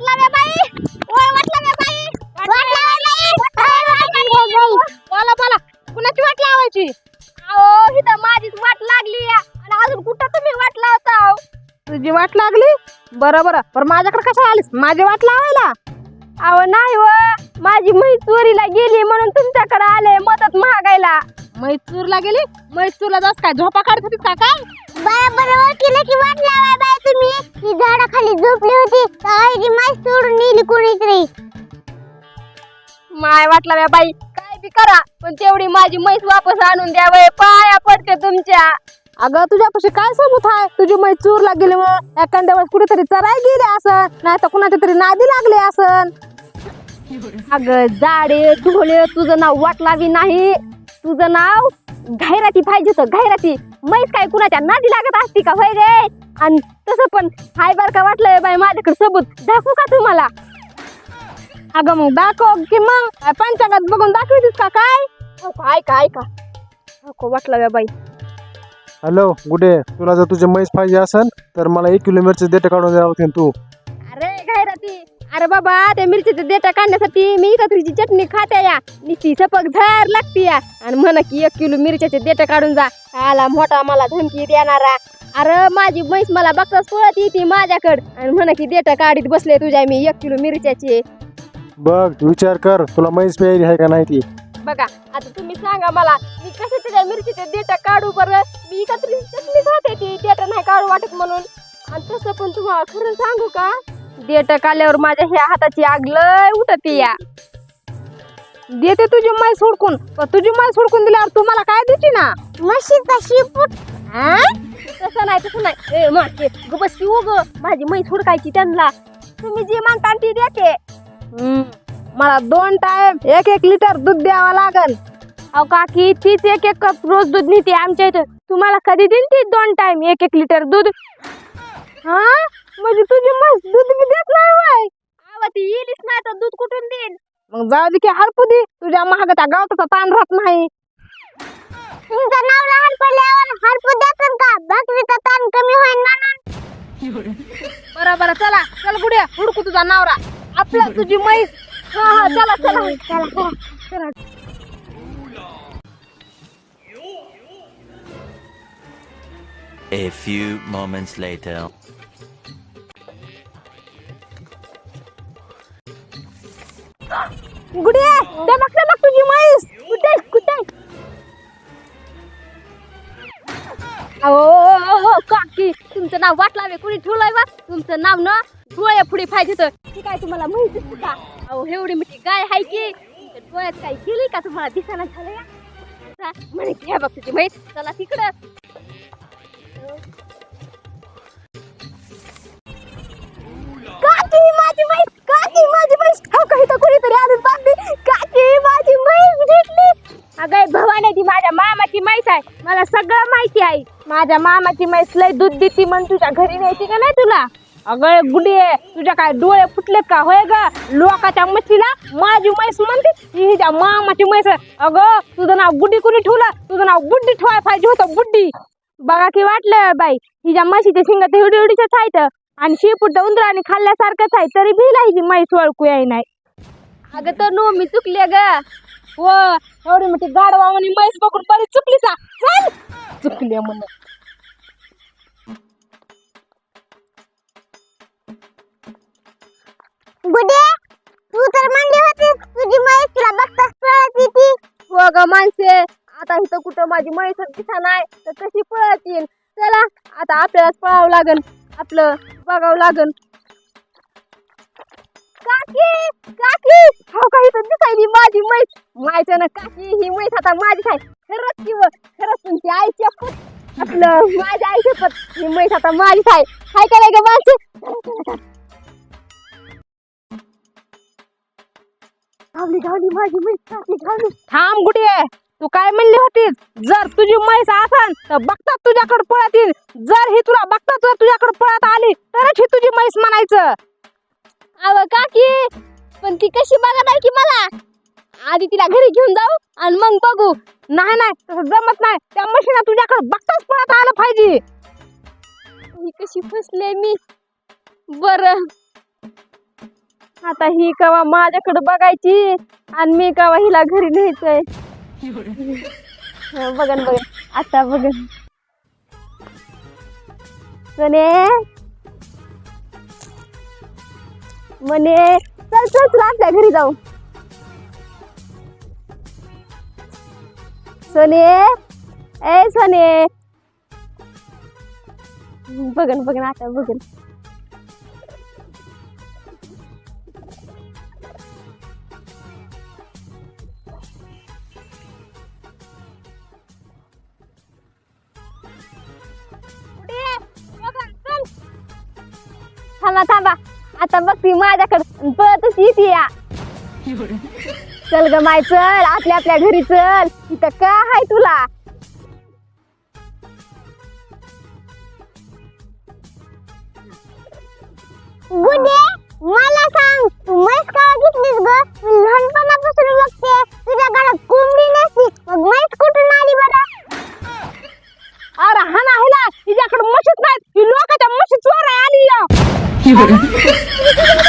वाटला बे बाई? ओय वाटला बे बाई? वाटला बे बाई? बोला बोला. कुणाची वाट लावायची? अहो माझीच वाट लागली या. आणि अजून कुठं तुम्ही वाट लावता? अहो? तुझी वाट लागली? बरं बरं. पण माझ्याकडे कशा आलीस? माझी वाट लावायला. अहो नाही व. माझी म्हैस चोरीला गेली म्हणून तुमच्याकडे आले मदत मागायला. मैसूरला गेली? मैसूरला जास काय? झोपा काढत होतीस का काय बरोबर ओळखीलं की वाट लावाय बाय तुम्ही? ही झाडाखाली झोपली होती. तर माय सोडून नेली कोणीतरी. माय वाटला बे बाई काय बी करा पण तेवढी माझी म्हैस वापस आणून द्या वय पाया पडते तुमच्या. अगं तुझ्यापाशी काय सबूत आहे? तुझी मैसूरला गेली म्हणून एखाद्या वेळेस कुठेतरी चराय गेली असन नाही तर कुणाच्या तरी नादी लागली असन. अगं जाडे धुळे तुझं नाव वाटलावी नाही. तुझं नाव? घायराती पाहिजे होतं. घायराती. म्हैस काय कुणाच्या नादी लागत असती का? होय रे? आणि तसं पण हाय बार का वाटलंय बाई माझ्याकडे सबूत? दाखवू का तुम्हाला? अगं मग दाखव की मग? काय पंचांगात बघून दाखवतीस का काय? हो का, ऐका ऐका. नको वाटलं बे बाई. हॅलो गुडे तुला जर तुझे म्हैस पाहिजे असेल तर मला एक किलो मिरची देठ काढून द्यावं लागतील तू. अरे घायराती. अरे बाबा त्या मिरचीचे देटा काढण्यासाठी मी इथं तुझी चटणी खाते या. नुसती सपक झार लागती या. आणि म्हणा की एक किलो मिरच्याचे देटा काढून जा. आला मोठा मला धमकी देणारा. अरे माझी म्हैस मला बघताच पळत येते माझ्याकडं. आणि म्हणा की देटा काढीत बसले तुझ्या मी एक किलो मिरच्याचे. बघ विचार कर तुला म्हैस प्यायली आहे का नाही ती? बघा आता तुम्ही सांगा मला मी कशा त्याच्या मिरचीचे देटा काढू बरं? मी तुझी चटणी खाते ती देटा नाही काढू वाटत म्हणून. आणि तसं पण तुम्हाला खरं सांगू का? देट काढल्यावर माझ्या ह्या हाताची आग लय उठती या. देते तुझी माय सोडकून पण तुझी माय सोडकून दिल्यावर तू मला काय देते ना? म्हशीचा शिपूट तसं नाही तसं नाही. ए की उग माझी म्हैस हुडकायची त्यांना. तुम्ही जी मानता ती देते. हम्म, मला दोन टाइम एक एक लिटर दूध द्यावं लागल अहो काकी तीच एक एक कप रोज दूध नेते आमच्या इथं. तुम्हाला कधी देईन ती दोन टाइम एक एक लिटर दूध? हा म्हणजे तुझी म्हैस दूध बी देत नाही होय. अहो ती येईलच नाही तर दूध कुठून देईन? मग जाऊ दे की हरपू दे. तुझ्या महागाच्या गावताचा ताण राहत नाही. तुमचं नाव लहान पडल्यावर हरपू देतात का? भाकरीचा ताण कमी होईल म्हणून. बरं बरं चला चल गुड्या हुडकू तुझा नवरा. आपलं तुझी म्हैस. हा हा चला. चला चला चला. A few moments later. Gudiya त्या बघ बघ तुझी म्हैस कुठे कुठे अहो काकी तुमचं नाव वाटलावे कुणी ठेवलंय बा? तुमचं नाव ना? डोळ्या पुढे पाहिजे तर. ती काय तुम्हाला माहिती दिसते का? अहो एवढी मोठी गाय आहे की तुमच्या डोळ्यात काही केली का? तुम्हाला दिसाना झालं या चा, म्हणे की हे बघ तुझी माहीत. चला तिकडं. मामाची आहे. मला सगळं माहिती आहे. माझ्या मामाची म्हैस लय दूध देती म्हण तुझ्या घरी न्यायची का नाही तुला? अगं गुडिये तुझ्या काय डोळे फुटलेत का? होय ग? लोकाच्या म्हशीला माझी म्हैस म्हणते. हिच्या मामाची म्हैस अगं तुझं नाव गुड्डी कुणी ठेवलं? तुझं नाव गुड्डी ठेवाय पाहिजे होतं गुड्डी बघा की वाटलं बाई. हिच्या म्हशीच्या शिंगात एवढी एवढीच आहेत. आणि शेपूट उंदराने खाल्ल्यासारखंच आहे. तरी भिला हिची म्हैस ओळखू याय नाही अगं तर नो मी चुकले ग. व एवढी मोठी गाडवा आणि म्हैस बघून बरी चुकली का चल. चुकली म्हणून गुडे तू तर म्हणली होती तुझी म्हैस तुला बघताच पळत येते हो ग माणसे आता इथं कुठं माझी म्हैस दिसा नाही तर कशी पळत येईल चला आता आपल्यालाच पळावं लागल आपलं बघावं लागल काकी! काकी हो का इथं दिसायली माझी म्हैस माहिती ना काकी ही म्हैस आता माझी आहे खरंच किंवा खरंच तुमची आईची शपथ आपलं माझ्या आई शपथ ही म्हैस आता माझीच आहे काय चला, चला, चला. घावली घावली माझी म्हैस घावली घावली थांब गुडिये तू काय म्हणली होतीस? जर तुझी म्हैस असन तर बघतात तुझ्याकडे पळत येईल. जर ही तुला बघतात जर तुझ्याकडे पळत आली तरच ही तुझी म्हैस म्हणायचं. अव काकी पण ती कशी बघणार की मला? आधी तिला घरी घेऊन जाऊ आणि मग बघू. नाही नाही तसं जमत नाही. त्या मशीना तुझ्याकडे बघताच पळत आलं पाहिजे. ही कशी फसले मी. बर. आता ही कवा माझ्याकडे बघायची आणि मी कवा हिला घरी न्यायचंय. बघन बघन. आता बघन. म्हणे म्हणे चल चल चल आपल्या घरी जाऊ. सोने ए सोने. बघन बघन आता बघन. थांबा थांबा. आता बघ ती माझ्याकडे. पळतच येते या. चल ग माय चल. आपल्या आपल्या घरी चल. इथं का हाय तुला? गुडे मला सांग तू म्हैस का घेतलीस ग? मी लहानपणापासून बघते. तुझ्या घरात कोंबडी नसती. मग म्हैस कुठून आली बरं? अरे हा ना हिला हिच्याकडे म्हशीच नाहीत. ही लोकांच्या म्हशी चोराय आली.